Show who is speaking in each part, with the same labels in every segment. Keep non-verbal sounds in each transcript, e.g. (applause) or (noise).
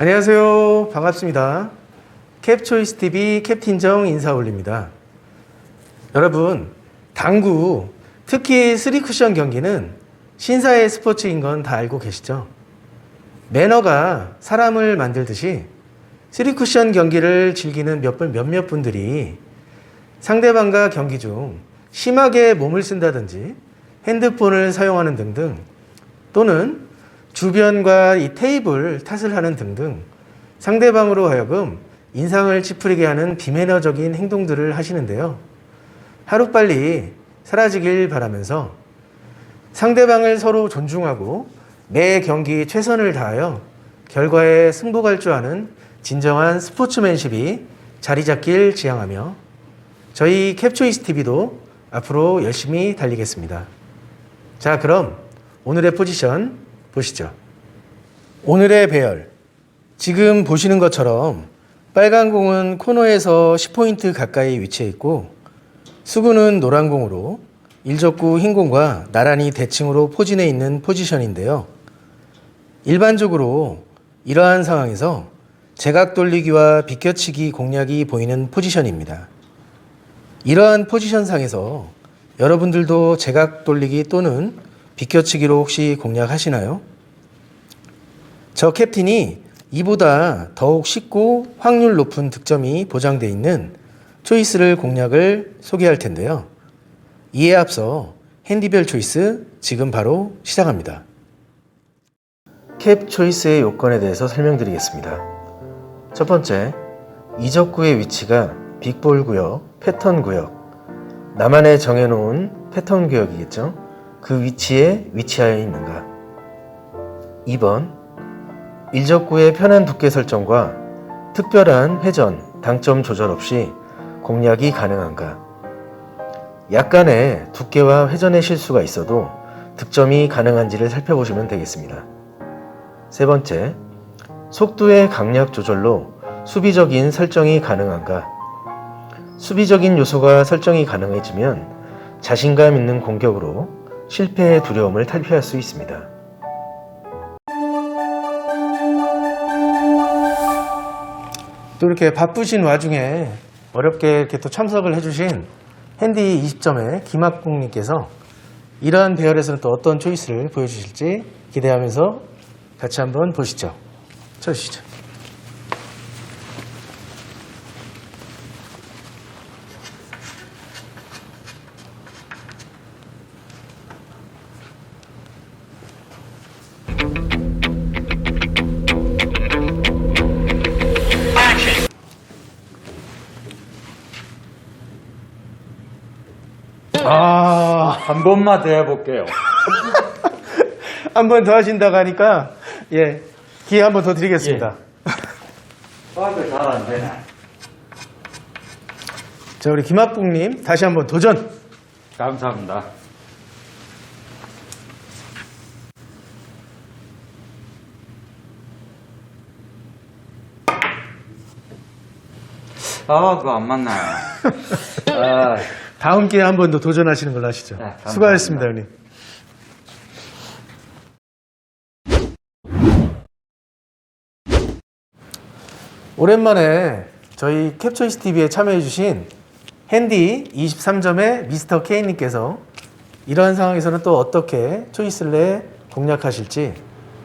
Speaker 1: 안녕하세요. 반갑습니다. 캡초이스 TV 캡틴 정 인사 올립니다. 여러분, 당구, 특히 쓰리쿠션 경기는 신사의 스포츠인 건 다 알고 계시죠? 매너가 사람을 만들듯이 쓰리쿠션 경기를 즐기는 몇 분, 몇몇 분들이 상대방과 경기 중 심하게 몸을 쓴다든지 핸드폰을 사용하는 등등 또는 주변과 이 테이블 탓을 하는 등등 상대방으로 하여금 인상을 찌푸리게 하는 비매너적인 행동들을 하시는데요. 하루빨리 사라지길 바라면서 상대방을 서로 존중하고 매 경기 최선을 다하여 결과에 승복할 줄 아는 진정한 스포츠맨십이 자리 잡길 지향하며 저희 캡초이스 TV도 앞으로 열심히 달리겠습니다. 자, 그럼 오늘의 포지션 보시죠. 오늘의 배열. 지금 보시는 것처럼 빨간 공은 코너에서 10포인트 가까이 위치해 있고 수구는 노란 공으로 일적구 흰 공과 나란히 대칭으로 포진해 있는 포지션인데요. 일반적으로 이러한 상황에서 제각 돌리기와 비껴치기 공략이 보이는 포지션입니다. 이러한 포지션상에서 여러분들도 제각 돌리기 또는 비껴치기로 혹시 공략하시나요? 저 캡틴이 이보다 더욱 쉽고 확률 높은 득점이 보장되어 있는 초이스를 공략을 소개할 텐데요. 이에 앞서 핸디별 초이스 지금 바로 시작합니다. 캡 초이스의 요건에 대해서 설명드리겠습니다. 첫 번째, 이적구의 위치가 빅볼 구역, 패턴 구역, 나만의 정해놓은 패턴 구역이겠죠? 그 위치에 위치하여 있는가? 2번, 일적구의 편한 두께 설정과 특별한 회전, 당점 조절 없이 공략이 가능한가? 약간의 두께와 회전의 실수가 있어도 득점이 가능한지를 살펴보시면 되겠습니다. 세 번째, 속도의 강약 조절로 수비적인 설정이 가능한가? 수비적인 요소가 설정이 가능해지면 자신감 있는 공격으로 실패의 두려움을 탈피할 수 있습니다. 또 이렇게 바쁘신 와중에 어렵게 이렇게 또 참석을 해주신 핸디 20점의 김학국님께서 이러한 배열에서는 또 어떤 초이스를 보여주실지 기대하면서 같이 한번 보시죠. 쳐주시죠.
Speaker 2: 한 번만 더 해볼게요. (laughs)
Speaker 1: 한 번 더 하신다고 하니까, 예, 기회 한 번 더 드리겠습니다.
Speaker 2: 빠도 잘안 되네.
Speaker 1: 자, 우리 김학국님, 다시 한번 도전!
Speaker 2: 감사합니다. 아, 그거 안 맞나요? (laughs) 아,
Speaker 1: 다음 기회에 한 번 더 도전하시는 걸로 하시죠.
Speaker 2: 네, 감사합니다.
Speaker 1: 수고하셨습니다, 형님. 오랜만에 저희 캡초이스 TV에 참여해주신 핸디 23점의 미스터 K님께서 이러한 상황에서는 또 어떻게 초이스를 내 공략하실지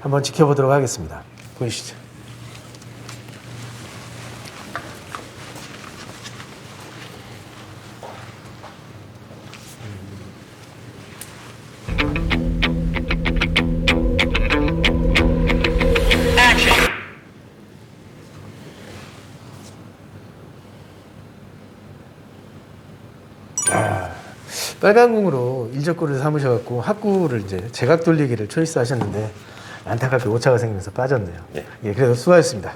Speaker 1: 한번 지켜보도록 하겠습니다. 보이시죠? 빨간 공으로 일적구를 삼으셔갖고 합구를 이제 제각 돌리기를 초이스 하셨는데 안타깝게 오차가 생기면서 빠졌네요. 예, 그래도 수고하셨습니다.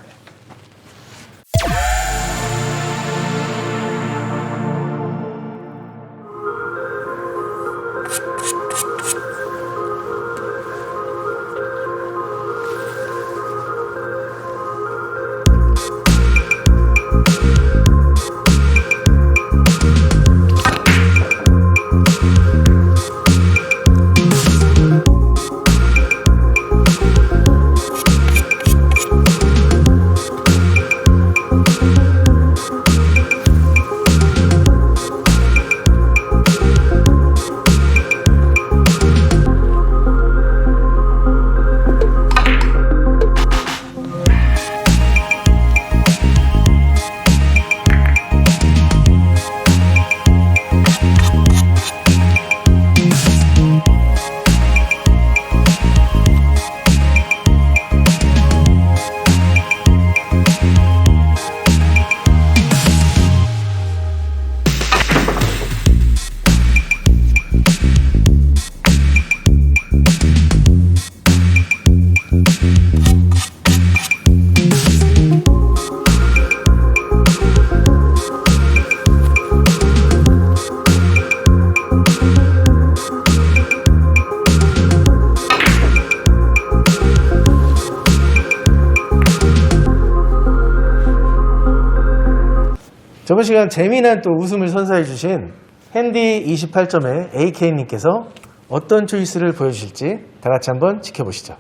Speaker 1: 이번 시간 재미난 또 웃음을 선사해 주신 핸디 28점의 AK님께서 어떤 초이스를 보여주실지 다 같이 한번 지켜보시죠.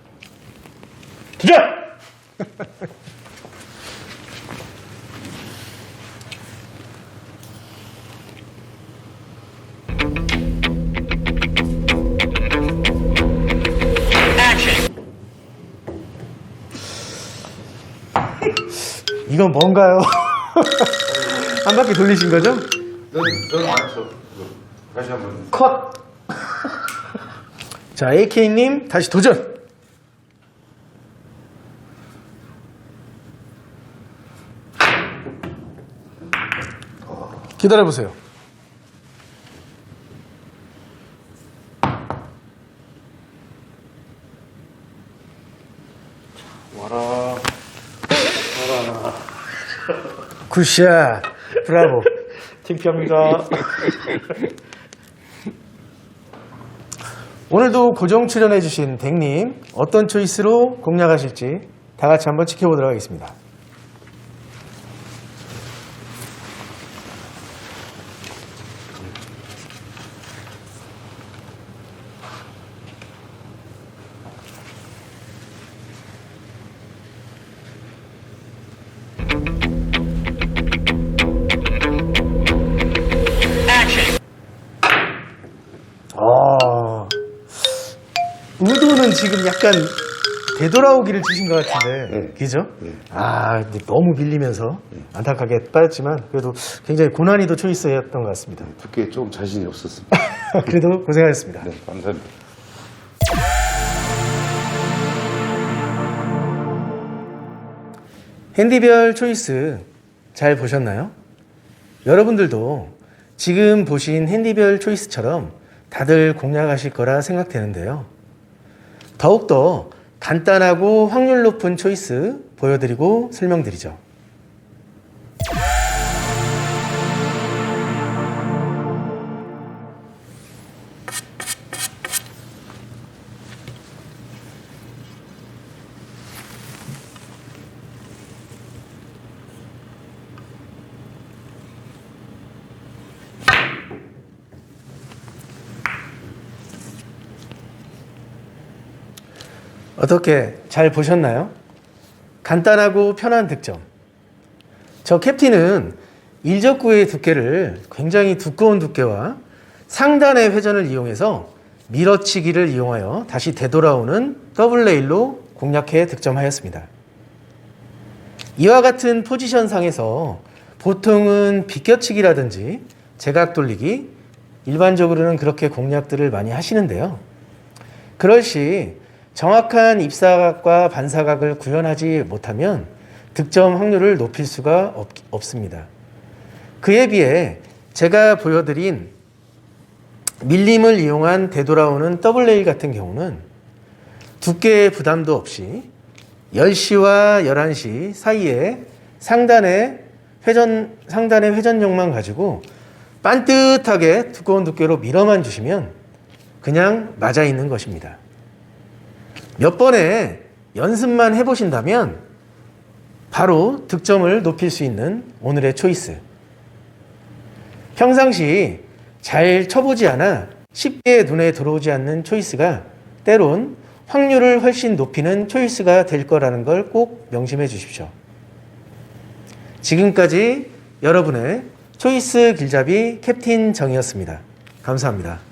Speaker 2: 기자!
Speaker 1: 이건 뭔가요? (laughs) 한 바퀴 돌리신 거죠?
Speaker 3: 넌넌안 쳐. 다시 한 번.
Speaker 1: 컷! 자, AK님 다시 도전! 기다려보세요.
Speaker 2: 와라.
Speaker 1: 굿샷! 브라보.
Speaker 2: 팀평입니다.
Speaker 1: 오늘도 고정 출연해주신 댕님, 어떤 초이스로 공략하실지 다 같이 한번 지켜보도록 하겠습니다. 지금 약간 되돌아오기를 주신 것 같은데,
Speaker 3: 네.
Speaker 1: 그죠? 아, 근데 너무 밀리면서 안타깝게 빠졌지만, 그래도 굉장히 고난이도 초이스였던 것 같습니다.
Speaker 3: 두께 조금 자신이 없었습니다. (laughs)
Speaker 1: 그래도 고생하셨습니다.
Speaker 3: 네, 감사합니다.
Speaker 1: 핸디별 초이스 잘 보셨나요? 여러분들도 지금 보신 핸디별 초이스처럼 다들 공략하실 거라 생각되는데요. 더욱더 간단하고 확률 높은 초이스 보여드리고 설명드리죠. 어떻게 잘 보셨나요? 간단하고 편한 득점. 저 캡틴은 일적구의 두께를 굉장히 두꺼운 두께와 상단의 회전을 이용해서 밀어치기를 이용하여 다시 되돌아오는 더블 레일로 공략해 득점하였습니다. 이와 같은 포지션 상에서 보통은 비껴치기라든지 제각 돌리기, 일반적으로는 그렇게 공략들을 많이 하시는데요. 그럴 시 정확한 입사각과 반사각을 구현하지 못하면 득점 확률을 높일 수가 없, 없습니다. 그에 비해 제가 보여드린 밀림을 이용한 되돌아오는 더블 레일 같은 경우는 두께의 부담도 없이 10시와 11시 사이에 상단의 회전, 상단의 회전력만 가지고 반듯하게 두꺼운 두께로 밀어만 주시면 그냥 맞아 있는 것입니다. 몇 번의 연습만 해보신다면 바로 득점을 높일 수 있는 오늘의 초이스. 평상시 잘 쳐보지 않아 쉽게 눈에 들어오지 않는 초이스가 때론 확률을 훨씬 높이는 초이스가 될 거라는 걸 꼭 명심해 주십시오. 지금까지 여러분의 초이스 길잡이 캡틴 정이었습니다. 감사합니다.